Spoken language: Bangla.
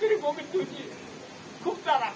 করে বমি তুলছি খুব তারা